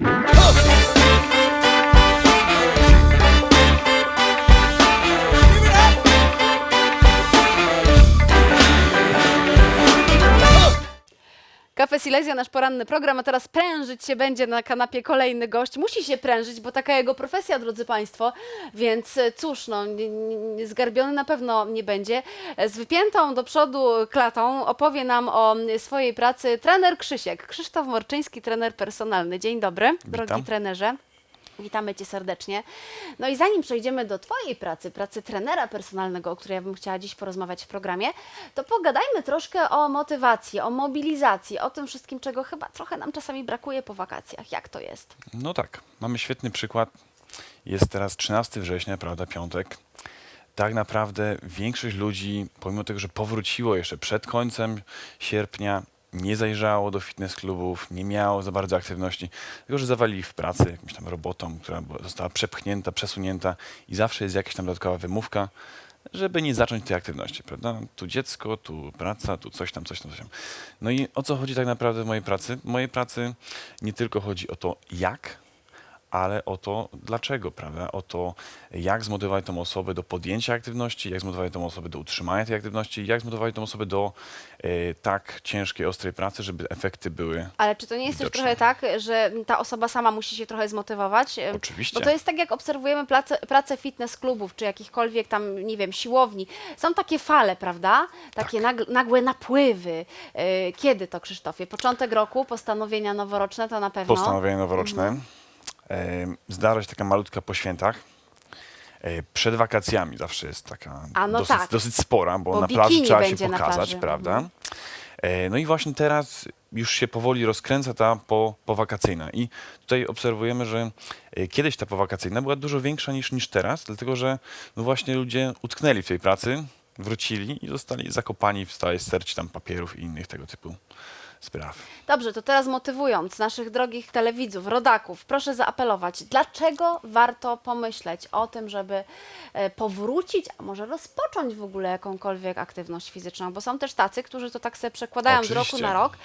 Thank you. Kafe Silesia, nasz poranny program, a teraz prężyć się będzie na kanapie kolejny gość. Musi się prężyć, bo taka jego profesja, drodzy Państwo, więc e, cóż, no, zgarbiony na pewno nie będzie. E, Z wypiętą do przodu klatą opowie nam o swojej pracy trener Krzysiek, Krzysztof Morczyński, trener personalny. Dzień dobry, drogi Witam. trenerze. Witamy Cię serdecznie. No i zanim przejdziemy do Twojej pracy, pracy trenera personalnego, o której ja bym chciała dziś porozmawiać w programie, to pogadajmy troszkę o motywacji, o mobilizacji, o tym wszystkim, czego chyba trochę nam czasami brakuje po wakacjach. Jak to jest? No tak, mamy świetny przykład. Jest teraz 13 września, prawda, piątek. Tak naprawdę większość ludzi, pomimo tego, że powróciło jeszcze przed końcem sierpnia, nie zajrzało do fitness klubów, nie miało za bardzo aktywności, tylko że zawalili w pracy jakąś tam robotą, która została przepchnięta, przesunięta i zawsze jest jakaś tam dodatkowa wymówka, żeby nie zacząć tej aktywności, prawda? Tu dziecko, tu praca, tu coś tam, coś tam, coś tam. No i o co chodzi tak naprawdę w mojej pracy? W mojej pracy nie tylko chodzi o to, jak, ale o to, dlaczego, prawda? O to, jak zmotywować tą osobę do podjęcia aktywności, jak zmotywować tą osobę do utrzymania tej aktywności, jak zmotywować tą osobę do e, tak ciężkiej, ostrej pracy, żeby efekty były Ale czy to nie jest też Widoczne. trochę tak, że ta osoba sama musi się trochę zmotywować? E, Oczywiście. Bo to jest tak, jak obserwujemy pracę, pracę fitness klubów, czy jakichkolwiek tam, nie wiem, siłowni. Są takie fale, prawda? Takie Tak. nag- nagłe napływy. E, Kiedy to, Krzysztofie? Początek roku, postanowienia noworoczne to na pewno. postanowienia noworoczne. E, zdarza się taka malutka po świętach. E, przed wakacjami zawsze jest taka A, no dosyć, tak. dosyć spora, bo, Bo na plaży trzeba się pokazać, prawda? Mhm. E, No i właśnie teraz już się powoli rozkręca ta po, powakacyjna. I tutaj obserwujemy, że e, kiedyś ta powakacyjna była dużo większa niż, niż teraz, dlatego że no właśnie ludzie utknęli w tej pracy, wrócili i zostali zakopani w stałej sterci tam papierów i innych tego typu spraw. Dobrze, to teraz motywując naszych drogich telewidzów, rodaków, proszę zaapelować, dlaczego warto pomyśleć o tym, żeby e, powrócić, a może rozpocząć w ogóle jakąkolwiek aktywność fizyczną, bo są też tacy, którzy to tak sobie przekładają z roku na rok.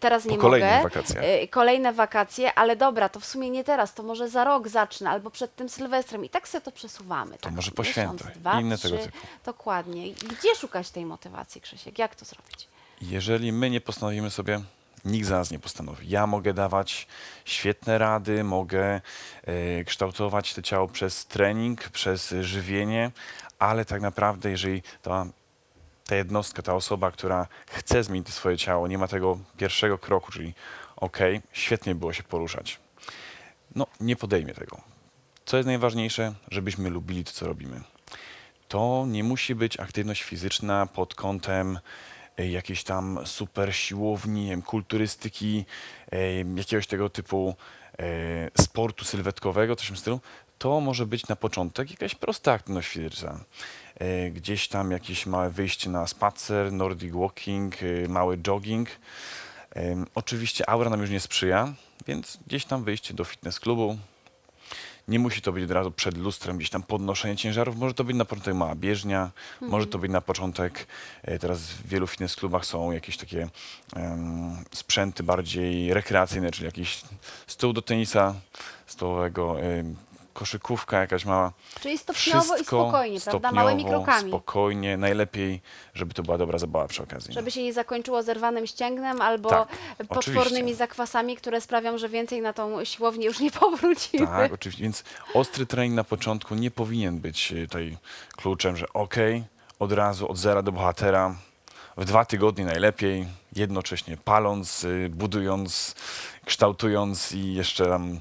Teraz nie Po mogę. wakacjach. E, Kolejne wakacje, ale dobra, to w sumie nie teraz, to może za rok zacznę, albo przed tym Sylwestrem i tak sobie to przesuwamy. tak, może po miesiąc, świętach, Dwa, inne trzy, tego typu. Dokładnie. Gdzie szukać tej motywacji, Krzysiek? Jak to zrobić? Jeżeli my nie postanowimy sobie, nikt za nas nie postanowi. Ja mogę dawać świetne rady, mogę e, kształtować to ciało przez trening, przez żywienie, ale tak naprawdę, jeżeli ta, ta jednostka, ta osoba, która chce zmienić swoje ciało, nie ma tego pierwszego kroku, czyli ok, świetnie było się poruszać, no nie podejmie tego. Co jest najważniejsze, żebyśmy lubili to, co robimy to nie musi być aktywność fizyczna pod kątem jakiejś tam super siłowni, nie wiem, kulturystyki, e, jakiegoś tego typu e, sportu sylwetkowego, coś w tym stylu. To może być na początek jakaś prosta aktywność fizyczna. E, Gdzieś tam jakieś małe wyjście na spacer, nordic walking, e, mały jogging. Oczywiście aura nam już nie sprzyja, więc gdzieś tam wyjście do fitness klubu, nie musi to być od razu przed lustrem, gdzieś tam podnoszenie ciężarów. Może to być na początek mała bieżnia, może to być na początek, e, teraz w wielu fitness klubach są jakieś takie em, sprzęty bardziej rekreacyjne, czyli jakiś stół do tenisa stołowego, em, koszykówka jakaś mała. Czyli stopniowo i spokojnie, prawda? Małymi stopniowo, krokami. spokojnie. Najlepiej, żeby to była dobra zabawa przy okazji. Żeby się nie zakończyło zerwanym ścięgnem albo Tak, potwornymi oczywiście. zakwasami, które sprawią, że więcej na tą siłownię już nie powrócimy. Tak, oczywiście. Więc ostry trening na początku nie powinien być y, tutaj kluczem, że okej, od razu od zera do bohatera, w dwa tygodnie najlepiej, jednocześnie paląc, y, budując, kształtując i jeszcze tam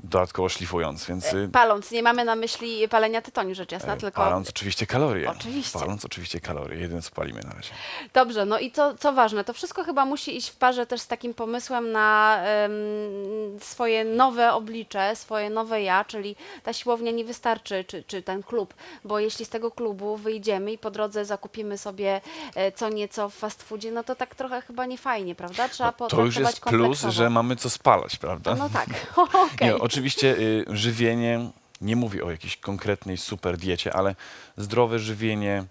dodatkowo szlifując. Więc y, Paląc, nie mamy na myśli palenia tytoniu, rzecz jasna, e, tylko... paląc oczywiście kalorie. Oczywiście. Paląc oczywiście kalorie, jedyne co palimy na razie. Dobrze, no i co, co ważne, to wszystko chyba musi iść w parze też z takim pomysłem na em, swoje nowe oblicze, swoje nowe ja, czyli ta siłownia nie wystarczy, czy, czy ten klub, bo jeśli z tego klubu wyjdziemy i po drodze zakupimy sobie e, co nieco w fast foodzie, no to tak trochę chyba nie fajnie, prawda? Trzeba No, to już potraktować jest plus, kompleksowo. że mamy co spalać, prawda? No tak, okej. Nie, oczywiście y, żywienie, nie mówię o jakiejś konkretnej super diecie, ale zdrowe żywienie,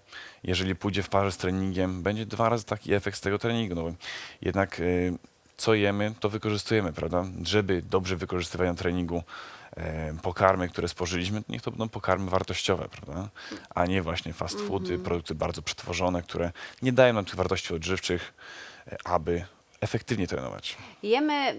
jeżeli pójdzie w parze z treningiem, będzie dwa razy taki efekt z tego treningu. No, jednak y, co jemy, to wykorzystujemy, prawda? Żeby dobrze wykorzystywać na treningu e, pokarmy, które spożyliśmy, niech to będą pokarmy wartościowe, prawda? A nie właśnie fast foody, produkty bardzo przetworzone, które nie dają nam tych wartości odżywczych, e, aby efektywnie trenować. Jemy,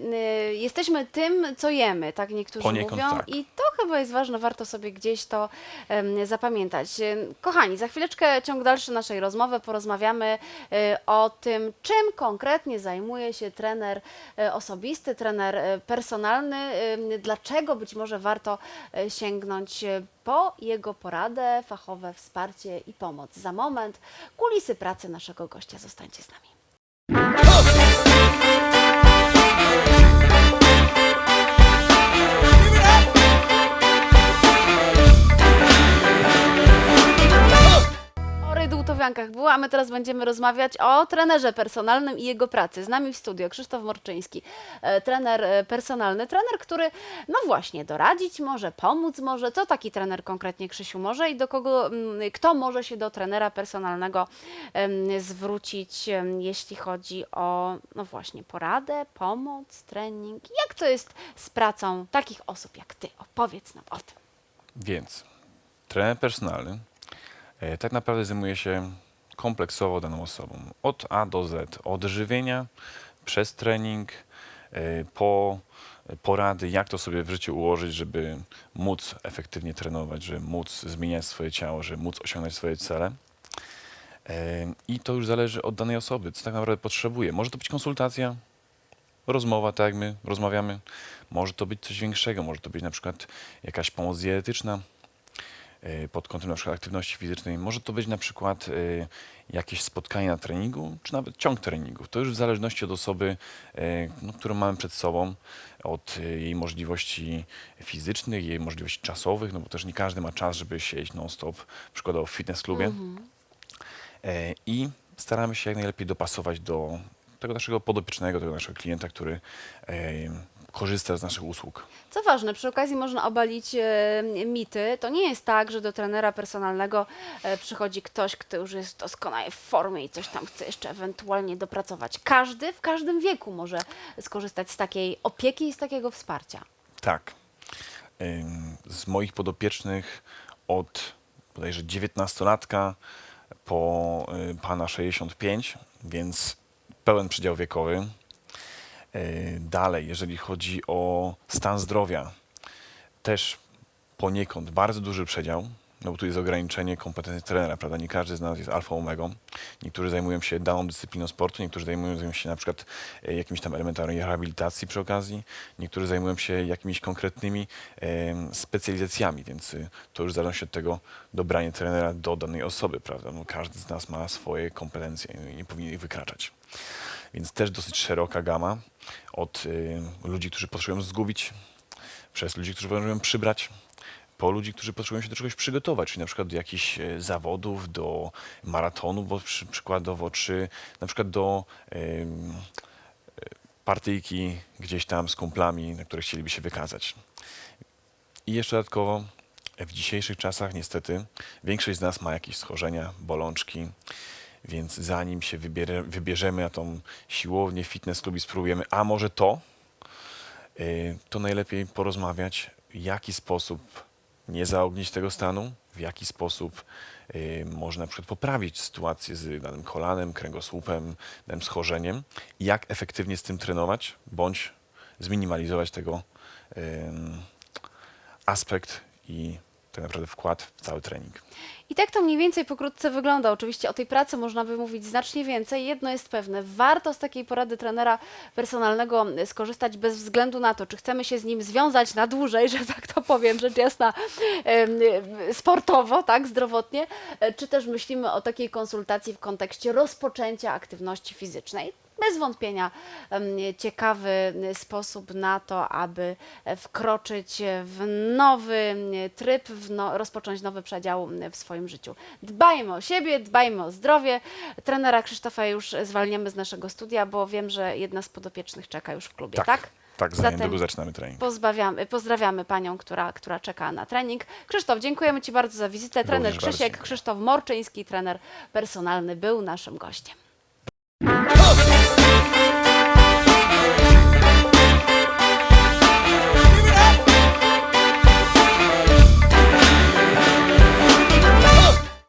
y, jesteśmy tym, co jemy, tak niektórzy Poniekąd mówią. tak. I to chyba jest ważne, warto sobie gdzieś to em, zapamiętać. Ym, Kochani, za chwileczkę ciąg dalszy naszej rozmowy porozmawiamy y, o tym, czym konkretnie zajmuje się trener y, osobisty, trener y, personalny, ym, dlaczego być może warto y, sięgnąć y, po jego poradę, fachowe wsparcie i pomoc. Za moment kulisy pracy naszego gościa. Zostańcie z nami. Rydłtowiankach była, a my teraz będziemy rozmawiać o trenerze personalnym i jego pracy. Z nami w studio Krzysztof Morczyński, e, trener e, personalny, trener, który no właśnie doradzić może, pomóc może. Co taki trener konkretnie Krzysiu może i do kogo, mm, kto może się do trenera personalnego zwrócić, jeśli chodzi o no właśnie poradę, pomoc, trening. Jak to jest z pracą takich osób jak ty? Opowiedz nam o tym. Więc trener personalny tak naprawdę zajmuje się kompleksowo daną osobą. Od A do Z. Od żywienia, przez trening, e, po porady, jak to sobie w życiu ułożyć, żeby móc efektywnie trenować, żeby móc zmieniać swoje ciało, żeby móc osiągnąć swoje cele. E, I to już zależy od danej osoby, co tak naprawdę potrzebuje. Może to być konsultacja, rozmowa, tak jak my rozmawiamy. Może to być coś większego, może to być na przykład jakaś pomoc dietetyczna pod kątem na przykład aktywności fizycznej. Może to być na przykład y, jakieś spotkanie na treningu, czy nawet ciąg treningów. To już w zależności od osoby, y, no, którą mamy przed sobą, od jej możliwości fizycznych, jej możliwości czasowych, no bo też nie każdy ma czas, żeby siedzieć non-stop, przykładowo w fitness klubie. E, I staramy się jak najlepiej dopasować do tego naszego podopiecznego, tego naszego klienta, który e, korzysta z naszych usług. Co ważne, przy okazji można obalić e, mity. To nie jest tak, że do trenera personalnego e, przychodzi ktoś, kto już jest w doskonałej formie i coś tam chce jeszcze ewentualnie dopracować. Każdy w każdym wieku może skorzystać z takiej opieki i z takiego wsparcia. Tak. Ym, Z moich podopiecznych od bodajże 19-latka po y, pana 65, więc pełen przydział wiekowy. Y, Dalej, jeżeli chodzi o stan zdrowia, też poniekąd bardzo duży przedział, no bo tu jest ograniczenie kompetencji trenera, prawda? Nie każdy z nas jest alfą omegą. Niektórzy zajmują się daną dyscypliną sportu, niektórzy zajmują się na przykład e, jakimiś tam elementami rehabilitacji przy okazji, niektórzy zajmują się jakimiś konkretnymi specjalizacjami, więc y, to już zależy od tego dobranie trenera do danej osoby, prawda? No, każdy z nas ma swoje kompetencje i nie powinien ich wykraczać. Więc też dosyć szeroka gama od y, ludzi, którzy potrzebują zgubić, przez ludzi, którzy potrzebują przybrać, po ludzi, którzy potrzebują się do czegoś przygotować, czyli na przykład do jakichś e, zawodów, do maratonu, bo przy, przykładowo, czy na przykład do e, partyjki gdzieś tam z kumplami, na których chcieliby się wykazać. I jeszcze dodatkowo w dzisiejszych czasach niestety większość z nas ma jakieś schorzenia, bolączki, więc zanim się wybierze, wybierzemy na tą siłownię, fitness klub i spróbujemy, a może to, y, to najlepiej porozmawiać, w jaki sposób nie zaognić tego stanu, w jaki sposób y, można na przykład poprawić sytuację z danym kolanem, kręgosłupem, danym schorzeniem, jak efektywnie z tym trenować, bądź zminimalizować tego aspekt i tak naprawdę wkład w cały trening. I tak to mniej więcej pokrótce wygląda. Oczywiście o tej pracy można by mówić znacznie więcej. Jedno jest pewne, warto z takiej porady trenera personalnego skorzystać bez względu na to, czy chcemy się z nim związać na dłużej, że tak to powiem, rzecz jasna, sportowo, tak, zdrowotnie, e, czy też myślimy o takiej konsultacji w kontekście rozpoczęcia aktywności fizycznej. Bez wątpienia ciekawy sposób na to, aby e, wkroczyć w nowy tryb, w no, rozpocząć nowy przedział w swoim życiu. Dbajmy o siebie, dbajmy o zdrowie. Trenera Krzysztofa już zwalniamy z naszego studia, bo wiem, że jedna z podopiecznych czeka już w klubie, tak? Tak, za Zatem niedługo zaczynamy trening. Pozbawiamy, pozdrawiamy panią, która, która czeka na trening. Krzysztof, dziękujemy Ci bardzo za wizytę. Trener bardzo Krzysiek, dziękuję. Krzysztof Morczyński, trener personalny, był naszym gościem.